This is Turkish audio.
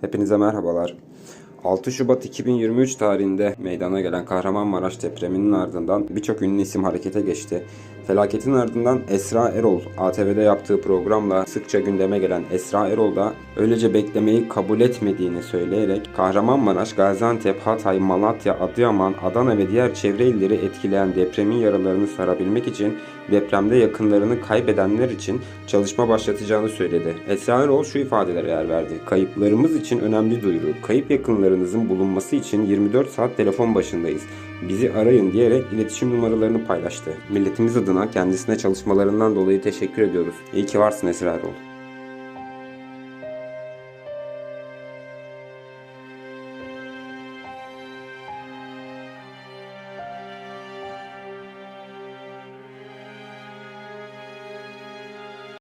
Hepinize merhabalar. 6 Şubat 2023 tarihinde meydana gelen Kahramanmaraş depreminin ardından birçok ünlü isim harekete geçti. Felaketin ardından Esra Erol ATV'de yaptığı programla sıkça gündeme gelen Esra Erol da öylece beklemeyi kabul etmediğini söyleyerek Kahramanmaraş, Gaziantep, Hatay, Malatya, Adıyaman, Adana ve diğer çevre illeri etkileyen depremin yaralarını sarabilmek için depremde yakınlarını kaybedenler için çalışma başlatacağını söyledi. Esra Erol şu ifadelere yer verdi. Kayıplarımız için önemli duyuru. Kayıp yakınlarınızın bulunması için 24 saat telefon başındayız. Bizi arayın diyerek iletişim numaralarını paylaştı. Milletimiz adına kendisine çalışmalarından dolayı teşekkür ediyoruz. İyi ki varsın Esra Erol.